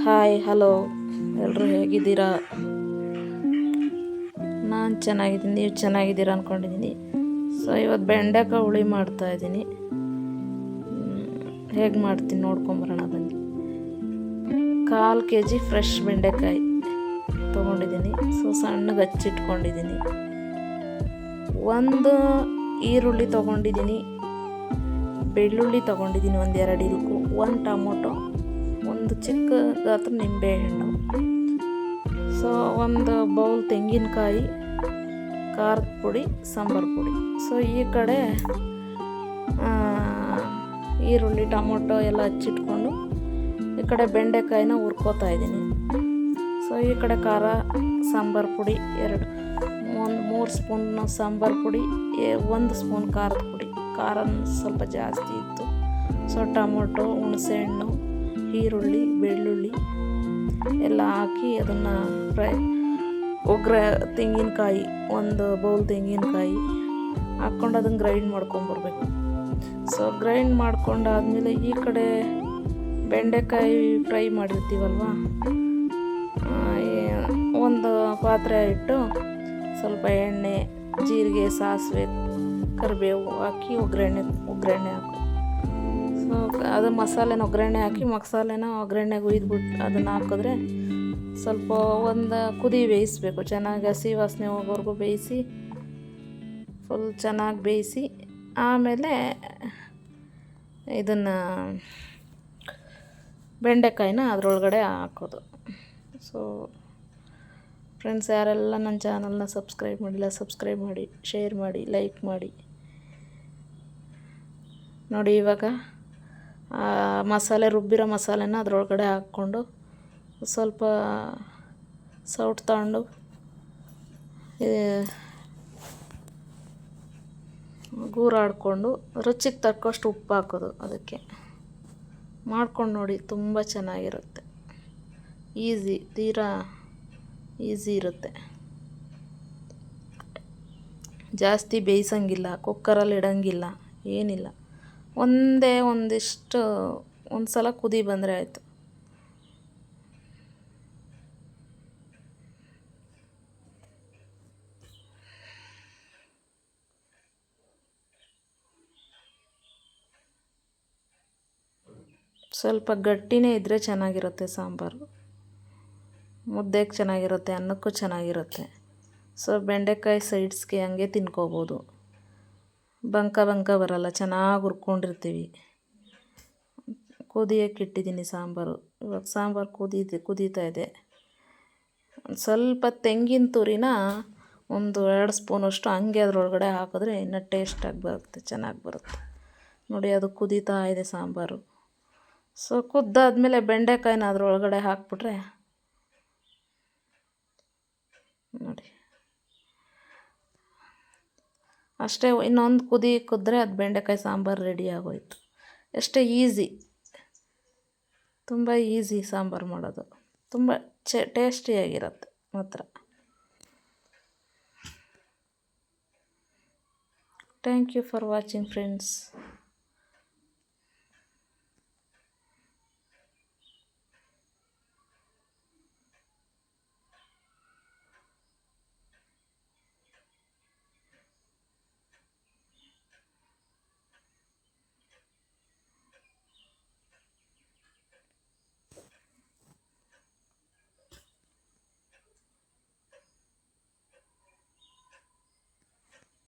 Hi hello ಎಲ್ಲರೂ ಹೇಗಿದ್ದೀರಾ? ನಾನು ಚೆನ್ನಾಗಿದ್ದೀನಿ, ನೀವು ಚೆನ್ನಾಗಿದ್ದೀರಾ ಅಂದ್ಕೊಂಡಿದ್ದೀನಿ ಸೊ ಇವತ್ತು ಬೆಂಡೆಕಾಯಿ ಹುಳಿ ಮಾಡ್ತಾಯಿದ್ದೀನಿ ಹೇಗೆ ಮಾಡ್ತೀನಿ ನೋಡ್ಕೊಂಬರೋಣ ಬನ್ನಿ. ಕಾಲು ಕೆ ಜಿ ಫ್ರೆಶ್ ಬೆಂಡೆಕಾಯಿ ತೊಗೊಂಡಿದ್ದೀನಿ. ಸೊ ಸಣ್ಣಗೆ ಹಚ್ಚಿಟ್ಕೊಂಡಿದ್ದೀನಿ. ಒಂದು ಈರುಳ್ಳಿ ತೊಗೊಂಡಿದ್ದೀನಿ. ಬೆಳ್ಳುಳ್ಳಿ ತೊಗೊಂಡಿದ್ದೀನಿ ಒಂದು ಎರಡು ಒಂದು ಟೊಮೊಟೊ. ಒಂದು ಚಿಕ್ಕ ಗಾತ್ರ ನಿಂಬೆಹಣ್ಣು ಸೊ, ಒಂದು ಬೌಲ್ ತೆಂಗಿನಕಾಯಿ, ಖಾರದ ಪುಡಿ, ಸಾಂಬಾರು ಪುಡಿ. ಸೊ, ಈ ಕಡೆ ಈರುಳ್ಳಿ, ಟೊಮೊಟೊ ಎಲ್ಲ ಹಚ್ಚಿಟ್ಕೊಂಡು ಈ ಕಡೆ ಬೆಂಡೆಕಾಯಿನ ಹುರ್ಕೋತಾ ಇದ್ದೀನಿ. ಸೊ, ಈ ಕಡೆ ಖಾರ, ಸಾಂಬಾರು ಪುಡಿ ಎರಡು. ಒಂದು ಮೂರು ಸ್ಪೂನ್ ಸಾಂಬಾರು ಪುಡಿ ಒಂದು ಸ್ಪೂನ್ ಖಾರದ ಪುಡಿ. ಖಾರ ಸ್ವಲ್ಪ ಜಾಸ್ತಿ ಇತ್ತು. ಸೊ, ಟೊಮೊಟೊ ಹುಣಸೆಹಣ್ಣು ಈರುಳ್ಳಿ, ಬೆಳ್ಳುಳ್ಳಿ ಎಲ್ಲ ಹಾಕಿ ಅದನ್ನು ಫ್ರೈ ಒಗ್ರ ತೆಂಗಿನಕಾಯಿ, ಒಂದು ಬೌಲ್ ತೆಂಗಿನಕಾಯಿ ಹಾಕ್ಕೊಂಡು ಅದನ್ನು ಗ್ರೈಂಡ್ ಮಾಡ್ಕೊಂಬರ್ಬೇಕು ಸೊ ಗ್ರೈಂಡ್ ಮಾಡ್ಕೊಂಡಾದ್ಮೇಲೆ ಈ ಕಡೆ ಬೆಂಡೆಕಾಯಿ ಫ್ರೈ ಮಾಡಿರ್ತೀವಲ್ವ? ಒಂದು ಪಾತ್ರೆ ಇಟ್ಟು ಸ್ವಲ್ಪ ಎಣ್ಣೆ, ಜೀರಿಗೆ, ಸಾಸಿವೆ, ಕರಿಬೇವು ಹಾಕಿ ಒಗ್ಗರಣೆ ಒಗ್ಗರಣೆ ಹಾಕು. ಅದು ಮಸಾಲೆನ ಒಗ್ಗರಣೆ ಹಾಕಿ ಮಸಾಲೆನ ಒಗ್ಗರಣೆಗೆ ಹುಯ್ದುಬಿಟ್ಟು ಅದನ್ನು ಹಾಕಿದ್ರೆ ಸ್ವಲ್ಪ ಒಂದು ಕುದಿ ಬೇಯಿಸ್ಬೇಕು. ಚೆನ್ನಾಗಿ ಹಸಿ ವಾಸನೆ ಹೋಗೋವರೆಗೂ ಬೇಯಿಸಿ ಫುಲ್ ಚೆನ್ನಾಗಿ ಬೇಯಿಸಿ, ಆಮೇಲೆ ಇದನ್ನು ಬೆಂಡೆಕಾಯಿನ ಅದರೊಳಗಡೆ ಹಾಕೋದು. ಸೊ ಫ್ರೆಂಡ್ಸ್ ಯಾರೆಲ್ಲ ನನ್ನ ಚಾನಲ್ನ ಸಬ್ಸ್ಕ್ರೈಬ್ ಮಾಡಿಲ್ಲ ಸಬ್ಸ್ಕ್ರೈಬ್ ಮಾಡಿ ಶೇರ್ ಮಾಡಿ ಲೈಕ್ ಮಾಡಿ. ನೋಡಿ ಇವಾಗ ಮಸಾಲೆ, ರುಬ್ಬಿರೋ ಮಸಾಲೆನ ಅದರೊಳಗಡೆ ಹಾಕ್ಕೊಂಡು ಸ್ವಲ್ಪ ಸೌಟ್ ತಗೊಂಡು ಗೂರಾಡಿಕೊಂಡು ರುಚಿಗೆ ತಕ್ಕಷ್ಟು ಉಪ್ಪು ಹಾಕೋದು ಅದಕ್ಕೆ. ಮಾಡ್ಕೊಂಡು ನೋಡಿ, ತುಂಬ ಚೆನ್ನಾಗಿರುತ್ತೆ. ಈಸಿ, ತೀರಾ ಈಸಿ ಇರುತ್ತೆ. ಜಾಸ್ತಿ ಬೇಯಿಸಂಗಿಲ್ಲ, ಕುಕ್ಕರಲ್ಲಿ ಇಡಂಗಿಲ್ಲ, ಏನಿಲ್ಲ. ಒಂದೇ ಒಂದಿಷ್ಟು ಒಂದು ಸಲ ಕುದಿ ಬಂದರೆ ಆಯಿತು. ಸ್ವಲ್ಪ ಗಟ್ಟಿನೇ ಇದ್ದರೆ ಚೆನ್ನಾಗಿರುತ್ತೆ ಸಾಂಬಾರು. ಮುದ್ದೆಗೆ ಚೆನ್ನಾಗಿರುತ್ತೆ, ಅನ್ನಕ್ಕೂ ಚೆನ್ನಾಗಿರುತ್ತೆ. ಸೊ, ಬೆಂಡೆಕಾಯಿ ಸೈಡ್ಸ್ಗೆ ಹಂಗೆ ತಿನ್ಕೋಬೋದು. ಬಂಕ ಬಂಕ ಬರಲ್ಲ, ಚೆನ್ನಾಗಿ ಹುರ್ಕೊಂಡಿರ್ತೀವಿ. ಕುದಿಯೋಕೆ ಇಟ್ಟಿದ್ದೀನಿ ಸಾಂಬಾರು. ಇವಾಗ ಸಾಂಬಾರು ಕುದೀತಿ ಕುದೀತಾ ಇದೆ. ಸ್ವಲ್ಪ ತೆಂಗಿನ ತುರಿನ ಒಂದು ಎರಡು ಸ್ಪೂನಷ್ಟು ಹಂಗೆ ಅದರೊಳಗಡೆ ಹಾಕಿದ್ರೆ ಇನ್ನೂ ಟೇಸ್ಟಾಗಿ ಬರುತ್ತೆ, ಚೆನ್ನಾಗಿ ಬರುತ್ತೆ. ನೋಡಿ, ಅದು ಕುದೀತಾ ಇದೆ ಸಾಂಬಾರು. ಸೊ ಕುದ್ದಾದಮೇಲೆ ಬೆಂಡೆಕಾಯಿನ ಅದರೊಳಗಡೆ ಹಾಕ್ಬಿಟ್ರೆ ನೋಡಿ. ಅಷ್ಟೇ ಇನ್ನೊಂದು ಕುದಿ ಕುದ್ರೆ ಅದು ಬೆಂಡೆಕಾಯಿ ಸಾಂಬಾರು ರೆಡಿ ಆಗೋಯ್ತು. ಎಷ್ಟೇ ಈಸಿ, ತುಂಬ ಈಸಿ ಸಾಂಬಾರು ಮಾಡೋದು. ತುಂಬ ಚೆ ಟೇಸ್ಟಿಯಾಗಿರುತ್ತೆ ಮಾತ್ರ. Thank you for watching friends